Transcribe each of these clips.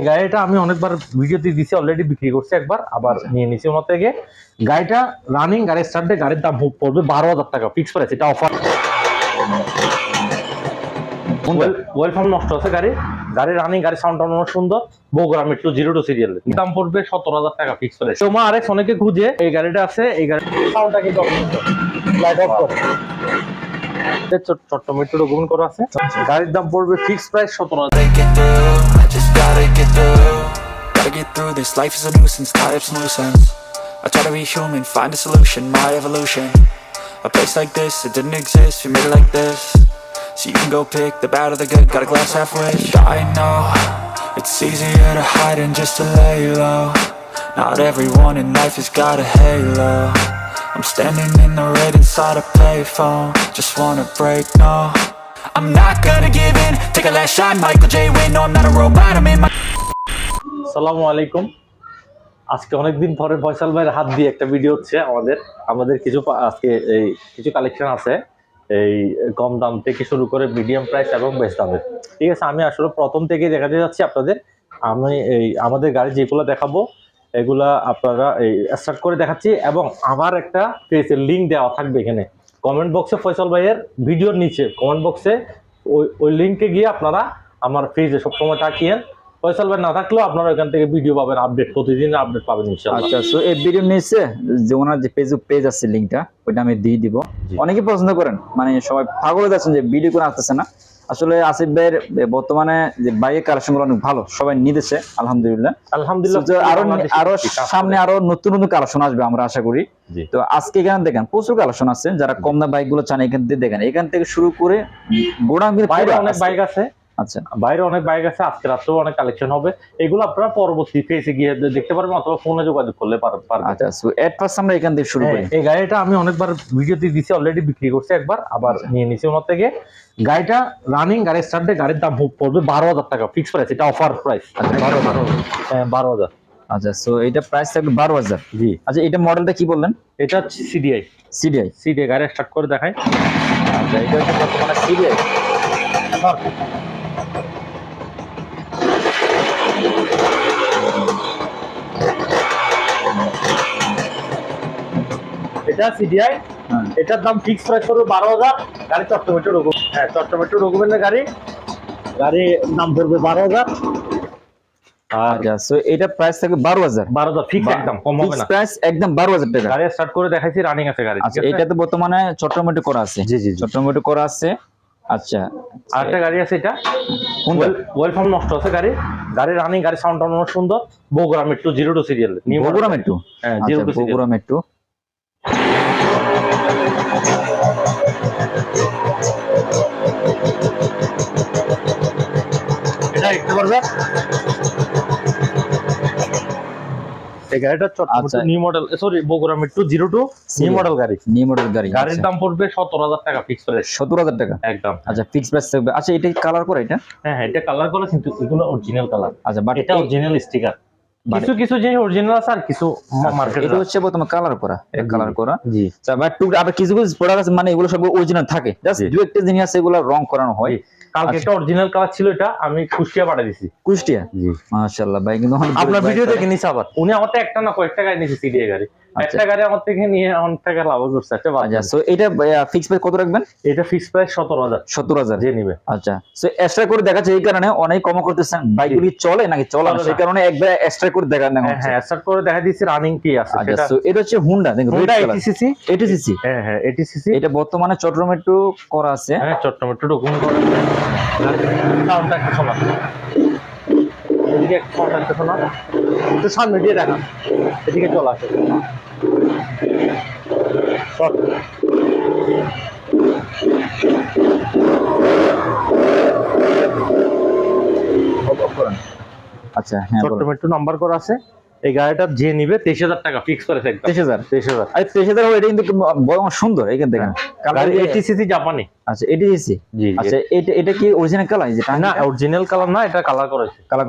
গাড়িটা আমি অনেকবার ভিডিওতে দিছি অলরেডি বিক্রি করছি একবার আবার নিয়ে নিছি ওনার থেকে। গাড়িটা রানিং গাড়ি স্টার্টে গাড়ির দাম পড়বে বারো হাজার টাকা ফিক্স প্রাইস এটা অফার ওয়েলফার্ম নষ্ট আছে গাড়ি। গাড়ি রানিং গাড়ি সাউন্ড অনেক সুন্দর। Bogura metro zero two serial দাম পড়বে সতেরো হাজার টাকা ফিক্স প্রাইস তোমার আরেক অনেকে খুঁজে এই গাড়িটা আছে এই গাড়ি সাউন্ডটা কিন্তু লাইট অফ ডকুমেন্ট করা। আছে। গাড়ির দাম পড়বে ফিক্স প্রাইস সতেরো হাজার। Gotta get through, gotta get through. Gotta get through this, life is a nuisance, tie up some loose ends. I try to be human, find a solution, my evolution. A place like this, it didn't exist, we made it like this. So you can go pick the bad or the good, got a glass halfway. I know, it's easier to hide than just to lay low. Not everyone in life has got a halo. I'm standing in the red inside a payphone. Just wanna break, no. I'm not gonna give in. Take a last shot, Michael J. Win. No, I'm not a robot. I'm in my. সালামু আলাইকুম। আজকে অনেকদিন পরে ফয়সাল ভাইয়ের হাত দিয়ে একটা video হচ্ছে আমাদের। আমাদের কিছু আজকে এই কিছু কালেকশন আছে। এই কম দাম থেকে শুরু করে মিডিয়াম প্রাইস এবং বেশ দামের। ঠিক আছে, আমি আসলে প্রথম থেকে দেখাতে যাচ্ছি আপনাদের। আমি এই আমাদের গাড়ি যেগুলো দেখাবো, এগুলা আপনারা এই স্টার্ট করে দেখাচ্ছি এবং আমার একটা পেজের লিঙ্ক দেওয়া থাকবে এখানে। কমেন্ট বক্সে ফয়সাল ভাইয়ের ভিডিওর নিচে কমেন্ট বক্সে ওই ওই লিঙ্কে গিয়ে আপনারা আমার পেজে সবসময় তাকিয়েন ফয়সাল ভাই না থাকলেও আপনারা ওইখান থেকে ভিডিও পাবেন আপডেট প্রতিদিন আপডেট পাবেন ইনশাআল্লাহ। আচ্ছা সো এই ভিডিও নিচে যে ওনার যে পেজ আছে আমি দিয়ে দিব। অনেকে পছন্দ করেন মানে সবাই পাগল যে ভিডিও করে আসতেছে না। আসলে আসিফ ভাইয়ের বর্তমানে যে বাইকের কালেকশনগুলো অনেক ভালো সবাই নিতেছে আলহামদুলিল্লাহ। আলহামদুলিল্লাহ আরও আরও সামনে আরও নতুন নতুন কালেকশন আসবে আমরা আশা করি। তো আজকে এখানে দেখেন প্রচুর কালেকশন আছে যারা কম দাম বাইকগুলো চান এখান থেকে দেখেন। এখান থেকে শুরু করে অনেক বাইক আছে। আচ্ছা। বাইরে অনেক বাইক আছে আজকে রাত্রেও অনেক কালেকশন হবে। এগুলো আপনারা পরবর্তী ফেসে গিয়ে দেখতে পারবেন অথবা ফোনে যোগাযোগ করলে পার- পারবেন। আচ্ছা সো এট ফার্স্ট আমরা এখান থেকে শুরু করি। হ্যাঁ, এই গাড়িটা আমি অনেকবার ভিডিওতে দিছি অলরেডি বিক্রি করছি একবার আবার নিয়ে নিছি ওনার থেকে। গাড়িটা রানিং গাড়ি স্টার্টে গাড়ির দাম পড়বে বারো হাজার টাকা ফিক্স প্রাইস এটা অফার প্রাইস আচ্ছা, বারো বারো হ্যাঁ বারো হাজার। আচ্ছা সো এটা প্রাইস থাকবে বারো হাজার। জি। আচ্ছা এটা মডেলটা কি বললেন? এটা হচ্ছে সিডিআই সিডিআই সিডিআই গাড়ি স্টার্ট করে দেখাই। আচ্ছা এটা হচ্ছে বর্তমানে সিডিআই এটা সিডিআই হ্যাঁ। এটার দাম ফিক্স প্রাইস করবে বারো হাজার। গাড়ি হ্যাঁ গাড়ি। গাড়ি দাম পড়বে বারো হাজার। আচ্ছা সো এটা প্রাইস থাকবে বারো হাজার। ফিক্স একদম কম হবে না। প্রাইস একদম বারো হাজার টাকা। গাড়ি স্টার্ট করে দেখাইছি রানিং আছে গাড়ি আচ্ছা এটা তো বর্তমানে চট্টমেটে করা আছে। জি জি করা আছে। আচ্ছা। আরেকটা গাড়ি আছে এটা। নষ্ট আছে গাড়ি। গাড়ি রানিং গাড়ি সাউন্ড অনেক সুন্দর। Bogura metro zero two serial Bogura metro হ্যাঁ জিরো টু বগুড়া মেট্রো এটা দেখতে পারবে এই গাড়িটা আচ্ছা। New model sorry Bogura metro zero two new model গাড়ি। নিউ মডেল গাড়ি গাড়ির দাম পড়বে সতেরো হাজার টাকা ফিক্স প্রাইস টাকা? একদম। আচ্ছা ফিক্স প্রাইস থাকবে। আচ্ছা এটা কালার করে এটা? হ্যাঁ হ্যাঁ এটা কালার করে কিন্তু এগুলো অরিজিনাল কালার আচ্ছা বাট এটা অরিজিনাল স্টিকার কিছু কিছু জিনিস অরিজিনাল আছে আর কিছু মার্কেট এটা হচ্ছে কালার করা কালার করা। জি। আচ্ছা টুক আবার কিছু কিছু প্রোডাক্ট আছে মানে এগুলো সব অরিজিনাল থাকে। জাস্ট। দু একটা জিনিস আছে এগুলো রং করানো হয়। কালকে আচ্ছা। একটা অরিজিনাল কালার ছিল এটা আমি কুষ্টিয়া পাঠিয়ে দিছি। কুষ্টিয়া? জি। মাশাআল্লাহ ভাই কিন্তু আপনার ভিডিও। দেখে নিছে আবার। উনি আমার তো একটা না কয়েকটা গাড়ি নিছে সিডিএ গাড়ি। আচ্ছা। একটা গাড়ি আমার থেকে নিয়ে অনেক টাকা লাভ করছে একটা আচ্ছা সো এটা ফিক্স প্রাইস কত রাখবেন? এটা ফিক্স প্রাইস সতেরো হাজার। সত্তর হাজার। যে নিবে। আচ্ছা সো এক্সট্রা করে দেখাচ্ছে এই কারণে অনেক কম করতেছেন। বাইকগুলি চলে নাকি চলে না? সেই কারণে একবার এক্সট্রা করে দেখা দেখা হ্যাঁ হচ্ছে হ্যাঁ করে দেখা দিচ্ছি রানিং কি আছে আচ্ছা সো এটা হচ্ছে হুন্ডা দেখুন কালার 80cc এটিসিসি হ্যাঁ হ্যাঁ এটিসিসি এটা বর্তমানে চট্টগ্রামে একটু করা আছে। হ্যাঁ চট্টমেট্রো ডকুন করে সাউন্ডটা একটু শোনা। এদিকে একটু সামনে দিয়ে দেখান। এদিকে চলে আসে। আচ্ছা হ্যাঁ একটু নাম্বার করা আছে। এই গাড়িটা যে নিবে তেইশ হাজার টাকা ফিক্স করে তেইশ হাজার? তেইশ হাজার। আরে তেইশ হাজার এটা কিন্তু সুন্দর গাড়ি কালার এটিসিসি জাপানি আচ্ছা জি আচ্ছা এটা এটা কি অরিজিনাল কালার যে না অরিজিনাল কালার না এটা কালার করেছে কালার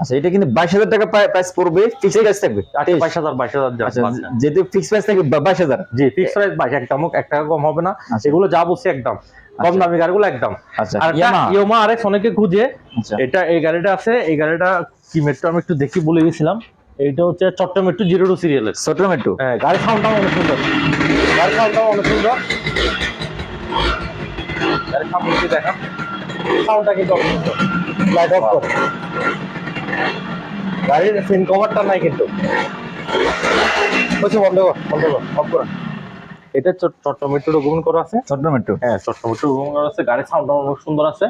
আচ্ছা এটা কিন্তু বাইশ হাজার টাকা প্রাইস পড়বে ফিক্স প্রাইস থাকবে। আচ্ছা বাইশ হাজার বাইশ হাজার আচ্ছা যেহেতু ফিক্স প্রাইস থাকবে বাইশ হাজার। জি ফিক্স প্রাইস বাইশ একদম এক টাকা কম হবে না। আচ্ছা। এগুলো যা বলছি একদম। কম আচ্ছা। দামি গাড়িগুলো একদম। আচ্ছা আর ইয়ামা আরেক অনেকে খুঁজে। আচ্ছা। এটা এই গাড়িটা আছে এই গাড়িটা কি মেট্রো আমি একটু দেখি বলে গেছিলাম। এইটা হচ্ছে চট্টগ্রাম মেট্রো জিরো টু সিরিয়ালের ছোট মেট্রো হ্যাঁ গাড়ির সাউন্ডটাও অনেক সুন্দর। গাড়ির সাউন্ডটাও অনেক সুন্দর। গাড়ির সামনে দেখা সাউন্ডটা কিন্তু অনেক সুন্দর। লাইট অফ করে। গাড়ির ফিন কভারটা নাই কিন্তু। বলছি বন্ধ কর বন্ধ কর অফ কর। এটা চট্টগ্রাম মেট্রো ডকুমেন্ট করা আছে। ছোট মেট্রো হ্যাঁ ডকুমেন্ট করা আছে। গাড়ির সাউন্ডটা অনেক সুন্দর আছে।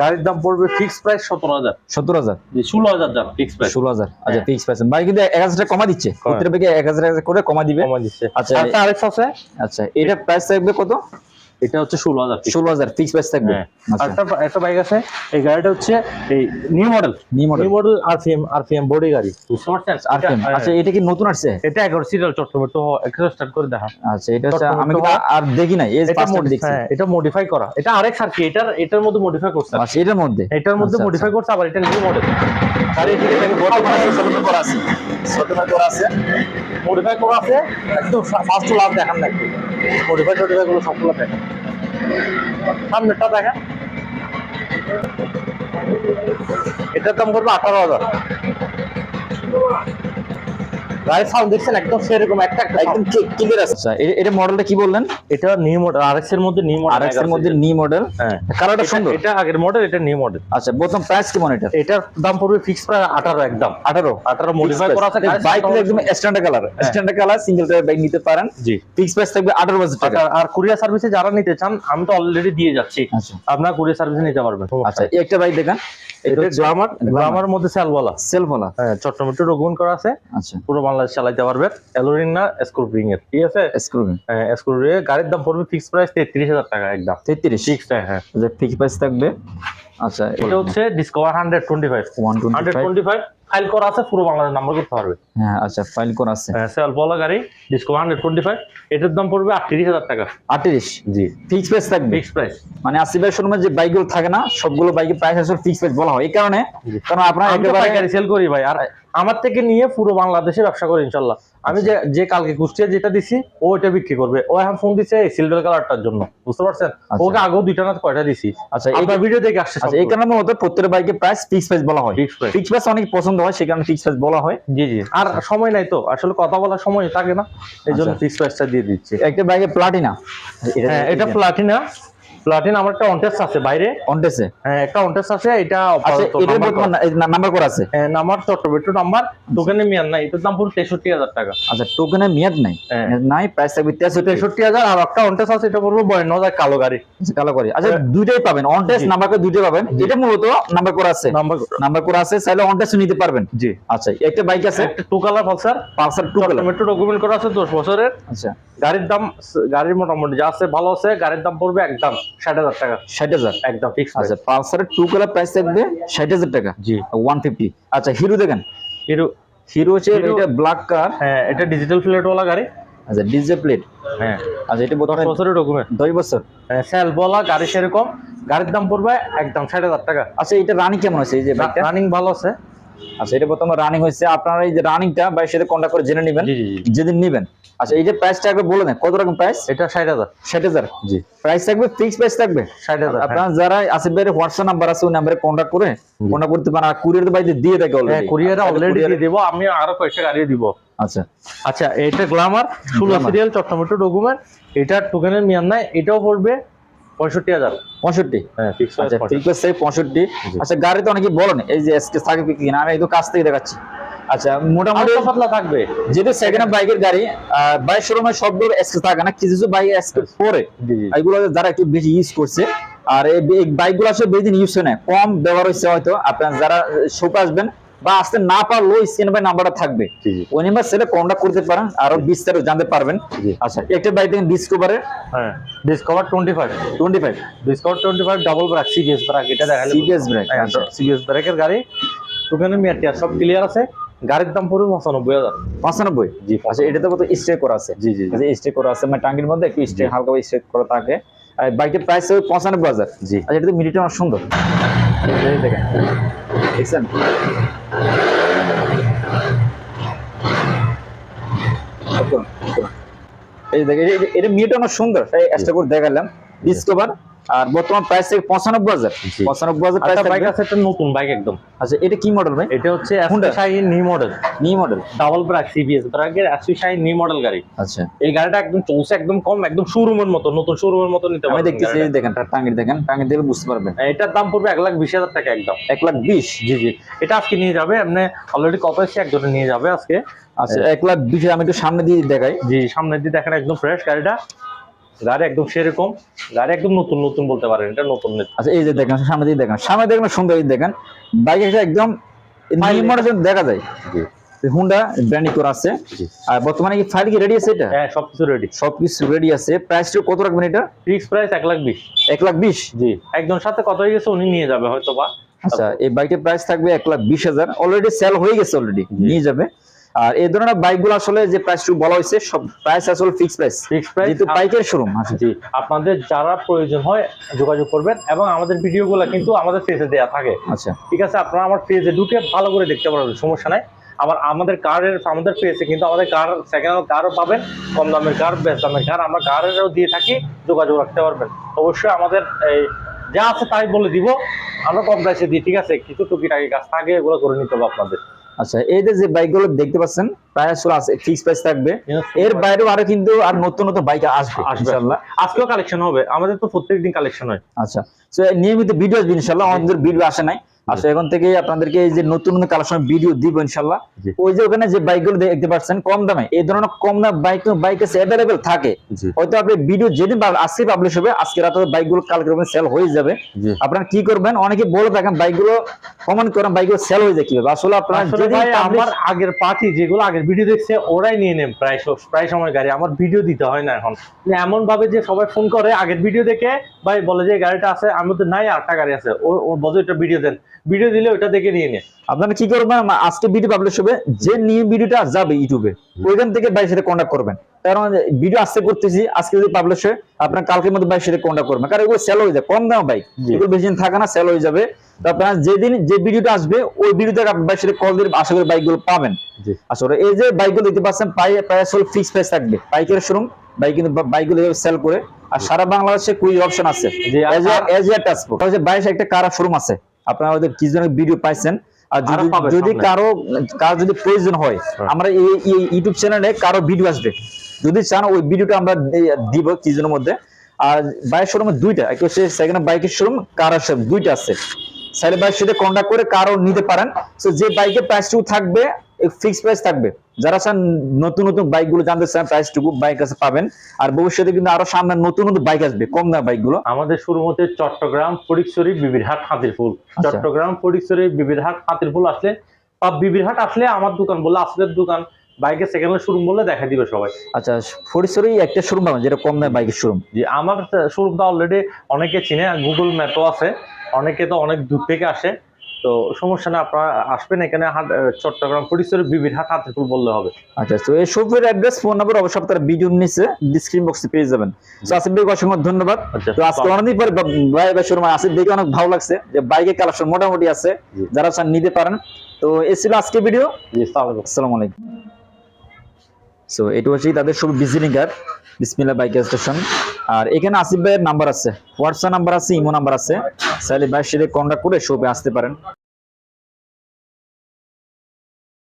গাড়ির দাম পড়বে ফিক্স প্রাইস সতেরো হাজার। সত্তর হাজার? ষোলো হাজার যান ফিক্স প্রাইস ষোলো হাজার। আচ্ছা হ্যাঁ। ফিক্স প্রাইস ভাই কিন্তু এক হাজার টাকা কমা দিচ্ছে। প্রত্যেক এক হাজার টাকা করে কমা দিবে। কমা দিচ্ছে। আচ্ছা, আচ্ছা আরেকটা আছে। আচ্ছা এটা প্রাইস থাকবে কত? এটা হচ্ছে ষোলো হাজার ষোলো হাজার ফিক্স প্রাইস থাকবে হ্যাঁ আচ্ছা একটা একটা বাইক আছে এই গাড়িটা হচ্ছে এই new model new model new model RPM RPM body গাড়ি আর হ্যাঁ, আচ্ছা এটা কি নতুন আসছে এটা এগারো সিরিয়াল চট্টগ্রাম তো একটা স্টার্ট করে দেখা আচ্ছা এটা হচ্ছে আমি হয়। আর দেখি নাই এই এটা দেখছি হ্যাঁ এটা মডিফাই করা এটা আরেক আর কি এটার এটার মধ্যে মডিফাই করছে আচ্ছা এটার মধ্যে এটার মধ্যে আচ্ছা, মডিফাই করছে আবার এটা নিউ মডেল গাড়ি এটাকে বর্তমানে ছোট করা আছে ছোট করা আছে মডিফাই করা আছে একদম ফার্স্ট লাভ দেখান না মডিফাই টডিফাই গুলো সবগুলো দেখেন সামনেরটা দেখেন এটার দাম করবে আঠারো হাজার। গাড়ির সাউন্ড দেখছেন একদম সেরকম একটা একটা একদম ক্লিয়ার আছে। আচ্ছা এটা মডেলটা কি বললেন? এটা নিউ মডেল আর এর মধ্যে নিউ মডেল আর এক্সের মধ্যে নি মডেল হ্যাঁ। কালারটা সুন্দর? এটা আগের মডেল এটা নিউ মডেল আচ্ছা প্রথম প্রাইস কেমন এটা এটার দাম পড়বে ফিক্স প্রায় আঠারো একদম। আঠারো? আঠারো মডিফাই করা আছে বাইক একদম standard colour standard colour single tyre bike নিতে পারেন। জি। ফিক্স প্রাইস থাকবে আঠারো হাজার টাকা। আর- কুরিয়ার সার্ভিসে যারা নিতে চান আমি তো অলরেডি দিয়ে যাচ্ছি। আচ্ছা। আপনার কুরিয়ার সার্ভিসে নিতে পারবেন। আচ্ছা এই একটা বাইক দেখান। এটা গ্লামার গ্লামার মধ্যে সেলওয়ালা হ্যাঁ চট্টগ্রামে ডকুমেন্ট করা আছে। আচ্ছা। পুরো বাংলাদেশ চালাইতে পারবে অ্যালুরিন না স্কোরপিং এর। ঠিক আছে? স্ক্রু স্কোরপিং গাড়ির দাম পড়বে ফিক্স প্রাইস তেত্রিশ হাজার টাকা একদম। তেত্রিশ। ফিক্স হ্যাঁ ফিক্স প্রাইস থাকবে। আচ্ছা এটা হচ্ছে Discover hundred twenty five one twenty hundred five twenty five file করা আছে পুরো বাংলাদেশ নাম্বার করতে পারবে। হ্যাঁ আচ্ছা ফাইল করা আছে। সেলফওয়ালা গাড়ি ডিসকভার হান্ড্রেড টোয়েন্টি ফাইভ এটার দাম পড়বে আটত্রিশ হাজার টাকা। আটত্রিশ? জি। ফিক্স প্রাইস থাকবে? ফিক্স প্রাইস মানে বাইক শোরুমে যে বাইকগুলো থাকে না সবগুলো বাইকের প্রাইস আসলে ফিক্স প্রাইস বলা হয়। এই কারণে। কারণ আপনার একেবারে পাইকারি সেল করি ভাই আর আমার থেকে নিয়ে পুরো বাংলাদেশে ব্যবসা করি ইনশাল্লাহ। আমি যে যে কালকে কুষ্টিয়া যেটা দিছি ও এটা বিক্রি করবে। ও এখন ফোন দিছে এই সিলভার কালারটার জন্য। বুঝতে পারছেন? ওকে আগেও দুইটা না কয়টা দিছি। আচ্ছা আপনার ভিডিও দেখে আসছে আচ্ছা এই কারণে মূলত প্রত্যেকটা বাইকের প্রাইস ফিক্স প্রাইস বলা হয়। ফিক্স প্রাইস অনেক পছন্দ হয় কারণে ফিক্স প্রাইস বলা হয়। জি জি। আর সময় নাই তো আসলে কথা বলার সময় থাকে না এই জন্য আচ্ছা। ফিক্স প্রাইসটা দিয়ে দিচ্ছি। একটা বাইকে প্লাটিনা হ্যাঁ এটা প্লাটিনা প্লাটিনা আমার একটা অনটেস্ট আছে বাইরে। অনটেসে হ্যাঁ একটা অনটেস্ট আছে এটা আচ্ছা এটা বর্তমান নাম্বার করা আছে? হ্যাঁ, নাম্বার চট্টবেট্টু নাম্বার দোকানে মিয়ান নাই এটার দাম পুরো তেষট্টি হাজার টাকা। আচ্ছা টোকেনের মেয়াদ নাই? হ্যাঁ। নাই প্রাইস থাকবে তেষট্টি। তেষট্টি হাজার আর একটা অনটেস্ট আছে এটা পড়ব বয়ান্ন হাজার কালো গাড়ি। কালো করে আচ্ছা দুইটাই পাবেন অন টেস্ট নাম্বার করে দুইটাই পাবেন। এটা মূলত নাম্বার করা আছে। নাম্বার নাম্বার করা আছে চাইলে অন টেস্ট নিতে পারবেন। জি। আচ্ছা একটা বাইক আছে? একটা two colour Pulsar Pulsar two colour tomato document করা আছে দশ বছরের। আচ্ছা। গাড়ির দাম গাড়ির মোটামুটি যা আছে ভালো আছে গাড়ির দাম পড়বে একদম। ষাট হাজার টাকা। ষাট হাজার? একদম ফিক্স আচ্ছা পালসারের টু কালার প্রাইস থাকবে ষাট হাজার টাকা? জি। ওয়ান ফিফটি আচ্ছা হিরো দেখেন। হিরো হিরো হচ্ছে এটা ব্ল্যাক কার হ্যাঁ এটা ডিজিটাল গাড়ি। আচ্ছা প্লেট হ্যাঁ। আচ্ছা এটা দশ বছরের ডকুমেন্ট দশ বছর। সেলফওয়ালা গাড়ি সেরকম। গাড়ির দাম পড়বে একদম ষাট হাজার টাকা। আচ্ছা এটা রানিং কেমন আছে এই যে রানিং ভালো আছে। আচ্ছা এটা বর্তমানে রানিং হয়েছে। আপনারা এই যে রানিংটা বাইরের সাথে কন্ট্যাক্ট করে জেনে নেবেন। যেদিন নেবেন। আচ্ছা এই যে প্রাইসটা একবার বলে দেন কত রকম প্রাইস এটা ষাট হাজার। ষাট হাজার? জি। প্রাইস থাকবে ফিক্স প্রাইস থাকবে? ষাট হাজার হ্যাঁ। আপনারা যারা আসিফ ভাইয়ের হোয়াটসঅ্যাপ নাম্বার আছে ওই নাম্বারে কন্ট্যাক্ট করে কন্ট্যাক্ট করতে পারেন। আর কুরিয়ার বাইরে দিয়ে থাকে হ্যাঁ অলরেডি কুরিয়ারে অলরেডি দিয়ে দেবো। আমি আরও কয়েকটা গাড়ি দিব। আচ্ছা। আচ্ছা এটা গ্লামার ষোলো। সিরিয়াল চট্টমেটো ডকুমেন্ট এটা টোকেনের মিয়ান নাই এটাও পড়বে পঁয়ষট্টি হাজার। পঁয়ষট্টি? হ্যাঁ আচ্ছা আচ্ছা অনেকে বলেন এই যে এসকে থাকে কিনা আমি একদম কাছ থেকে দেখাচ্ছি। আচ্ছা মোটামুটি পাতলা থাকবে। যেহেতু সেকেন্ড বাইকের গাড়ি বাইক শোরুমে সবগুলো এসকে থাকে না কিছু কিছু বাইক এসকে পরে। জি জি। এগুলো যারা একটু বেশি ইউজ করছে আর এই বাইকগুলো আসলে বেশি দিন ইউজ হয় না কম ব্যবহার হচ্ছে হয়তো। আপনার যারা শোক আসবেন বা আসতে না পারলেও স্ক্রিন বাই নাম্বারটা থাকবে। ওই নাম্বার সেটা কন্ট্যাক্ট করতে পারেন আরও বিস্তারিত জানতে পারবেন। আচ্ছা একটা বাইক দেখেন ডিসকভারের হ্যাঁ Discover twenty five twenty five Discover twenty five double brake CBS brake এটা দেখালে সিবিএস ব্রেক সিবিএস ব্রেকের গাড়ি টোকেনের মিয়ার টিয়ার সব ক্লিয়ার আছে। গাড়ির দাম পড়বে পঁচানব্বই হাজার। পঁচানব্বই? জি আচ্ছা এটাতে কত স্টে করা আছে? জি জি জি। স্টে করা আছে মানে টাঙ্গির মধ্যে একটু স্টে হালকা স্টে করা থাকে। আর বাইকের প্রাইস হবে পঁচানব্বই হাজার। জি। আচ্ছা এটা তো মিডিটা অনেক সুন্দর। এটা মেয়েটা অনেক সুন্দর তাই একটা করে দেখালাম ডিসকভার আর বর্তমান প্রাইস থেকে পঁচানব্বই হাজার। পঁচানব্বই হাজার প্রাইস বাইক আছে একটা নতুন বাইক একদম। আচ্ছা এটা কি মডেল ভাই? এটা হচ্ছে? Shine new model new model double brake CBS ব্রাকের new model গাড়ি। আচ্ছা। এই গাড়িটা একদম চলছে একদম কম একদম শোরুমের মতো নতুন শোরুমের মতো নিতে পারবেন দেখতেছি এই। দেখেন টাঙ্গি দেখেন টাঙ্গি দেখলে বুঝতে পারবেন। এটার দাম পড়বে এক লাখ বিশ হাজার টাকা একদম। এক লাখ বিশ? জি জি। এটা আজকে নিয়ে যাবে আপনি অলরেডি কত এসে একজনে নিয়ে যাবে আজকে। আচ্ছা এক লাখ বিশ আমি একটু সামনে দিয়ে দেখাই। জি সামনে দিয়ে দেখেন একদম ফ্রেশ গাড়িটা। গাড়ি একদম সেরকম গাড়ি একদম নতুন নতুন বলতে পারেন এটা নতুন আচ্ছা এই যে দেখেন সামনে দিয়ে দেখেন সামনে দেখেন সুন্দর দেখেন বাইক একদম দেখা যায়। হুন্ডা ব্র্যান্ডিং করা আছে। আর বর্তমানে কি ফাইল কি রেডি আছে এটা? হ্যাঁ সবকিছু রেডি সবকিছু রেডি আছে। প্রাইসটা কত রাখবেন এটা? ফিক্স প্রাইস লাখ লাখ বিশ? জি। একজন সাথে কত হয়ে গেছে উনি নিয়ে যাবে হয়তো বা আচ্ছা এই বাইকের প্রাইস থাকবে এক লাখ বিশ হাজার। অলরেডি সেল হয়ে গেছে অলরেডি নিয়ে যাবে। আর এই ধরনের বাইকগুলো আসলে যে প্রাইসটু বলা হয়েছে সব প্রাইস আসলে ফিক্স প্রাইস ফিক্স প্রাইস যেহেতু বাইকের শোরুম আচ্ছা জি আপনাদের যারা প্রয়োজন হয় যোগাযোগ করবেন এবং আমাদের ভিডিওগুলো কিন্তু আমাদের পেজে দেওয়া থাকে। আচ্ছা। ঠিক আছে আপনারা আমার পেজে ঢুকে ভালো করে দেখতে পারবেন সমস্যা নাই। আবার আমাদের কারের আমাদের পেজে কিন্তু আমাদের কার সেকেন্ড হ্যান্ড কারও পাবেন কম দামের কার বেশ দামের কার আমরা কারেরও দিয়ে থাকি যোগাযোগ রাখতে পারবেন। অবশ্যই আমাদের এই যা আছে তাই বলে দিব আমরা কম প্রাইসে দিই ঠিক আছে? কিছু টুকিটাকি কাজ থাকে এগুলো করে নিতে হবে আপনাদের। আচ্ছা এই যে বাইকগুলো দেখতে পাচ্ছেন প্রায় আসলে আছে ফিক্স প্রাইস থাকবে। এর বাইরেও আরও কিন্তু আর নতুন নতুন বাইক আসবে আসবে। ইনশাআল্লাহ। আজকেও কালেকশন হবে আমাদের তো প্রত্যেকদিন কালেকশন হয়। আচ্ছা তো নিয়মিত ভিডিও আসবে ইনশাআল্লাহ। আমাদের ভিডিও আসে নাই। আচ্ছা এখন থেকে আপনাদেরকে এই যে নতুন নতুন কালেকশন ভিডিও দিব ইনশাআল্লাহ। ওই যে ওখানে যে বাইকগুলো দেখতে পাচ্ছেন কম দামে। এই ধরনের কম দাম বাইক বাইক আছে অ্যাভেলেবেল থাকে। হয়তো আপনি ভিডিও যেদিন আজকে পাবলিশ হবে আজকে রাতে বাইকগুলো কালকে সেল হয়ে যাবে। আপনারা কি করবেন? অনেকে বলে থাকেন বাইকগুলো কমেন্ট করেন বাইকগুলো সেল হয়ে যায় কীভাবে? আসলে আপনারা publish- আমার আগের পার্টি যেগুলো আগের ভিডিও দেখছে ওরাই নিয়ে নেন প্রায় প্রায় সময় গাড়ি। আমার ভিডিও দিতে হয় না এখন। এমন ভাবে যে সবাই ফোন করে আগের ভিডিও দেখে ভাই বলে যে গাড়িটা আছে আমি তো নাই আটটা গাড়ি আছে। ও ও বলে এটা ভিডিও দেন। ভিডিও দিলে ওইটা দেখে নিয়ে নে। আপনারা কি করবেন? আজকে ভিডিও পাবলিশ হবে। যে নিয়ে ভিডিওটা যাবে ইউটিউবে ওইখান থেকে ভাইয়ের সাথে কন্ট্যাক্ট করবেন। কারণ ভিডিও আজকে করতেছি আজকে যদি পাবলিশ হয় আপনার কালকের মধ্যে ভাইয়ের সাথে কন্ট্যাক্ট করবেন। কারণ এগুলো সেল হয়ে যায় কম দাম বাইক জি। এগুলো বেশি দিন থাকে না সেল হয়ে যাবে। তো আপনারা যেদিন যে ভিডিওটা আসবে ওই ভিডিওতে ভাইয়ের সাথে কল দিয়ে আশা করি বাইকগুলো পাবেন। আসলে এই যে বাইকগুলো দেখতে পাচ্ছেন পাই প্রায় আসলে ফিক্স প্রাইস থাকবে। বাইকের শোরুম বাইক কিন্তু বাইকগুলো সেল করে। আর সারা বাংলাদেশে কুইজ অপশন আছে। এজ এ ট্রান্সপোর্ট বাইশে একটা কারা শোরুম আছে। আপনারা আমাদের কি জন্য ভিডিও পাইছেন? আর যদি যদি কারও কারও যদি প্রয়োজন হয় হ্যাঁ। আমরা এই এই ইউটিউব চ্যানেলে কারও ভিডিও আসবে। যদি চান ওই ভিডিওটা আমরা দিব কি জনের মধ্যে। আর বাইক শোরুমে দুইটা। একটা হচ্ছে সেকেন্ড বাইকের শোরুম কার শোরুম দুইটা আছে। সাইড বাইকের সাথে কন্ট্যাক্ট করে কারও নিতে পারেন। তো যে বাইকের প্রাইসটুকু থাকবে ফিক্স প্রাইস থাকবে। যারা চান নতুন নতুন বাইকগুলো জানতে চান প্রাইসটুকু বাইক কাছে পাবেন। আর ভবিষ্যতে কিন্তু আরও সামনে নতুন নতুন বাইক আসবে কম দাম বাইকগুলো আমাদের শুরু হতে চট্টগ্রাম ফটিকছড়ি বিবিরহাট হাতিরপুল। আচ্ছা। চট্টগ্রাম ফটিকছড়ি বিবিরহাট হাতিরপুল আসলে বা বিবিরহাট আসলে আমার দোকান বললে আসলের দোকান। বাইকের সেকেন্ড শোরুম বললে দেখা দিবে সবাই। আচ্ছা ফরিসরি একটা শোরুম পাবেন যেটা কম দামে বাইকের শোরুম জি আমার শোরুমটা অলরেডি অনেকে চিনে গুগল ম্যাপও আছে। অনেকে তো অনেক দূর থেকে আসে তো সমস্যা না আপনারা আসবেন এখানে চট্টগ্রাম পরিসরের বিবির হাট হাতিরপুল বললে হবে। আচ্ছা তো এই শপের অ্যাড্রেস ফোন নাম্বার অবশ্যই আপনারা ভিডিও নিচে ডিসক্রিপশন বক্সে পেয়ে যাবেন। তো আসিফ ভাই অসংখ্য ধন্যবাদ। আচ্ছা, তো আজকে অনেকদিন পরে ভাই ভাই শোরুম আসিফ দেখে অনেক ভালো লাগছে যে বাইকের কালেকশন মোটামুটি আছে যারা চান নিতে পারেন। তো এ ছিল আজকে ভিডিও জি সালাম আসসালামু আলাইকুম। সো এটা হচ্ছে তাদের সব visiting card Bismillah bike station আর এখানে আসিফ ভাইয়ের নাম্বার আছে হোয়াটসঅ্যাপ নাম্বার আছে ইমো নাম্বার আছে। চাইলে ভাইয়ের সাথে কন্ট্যাক্ট করে শপে আসতে পারেন।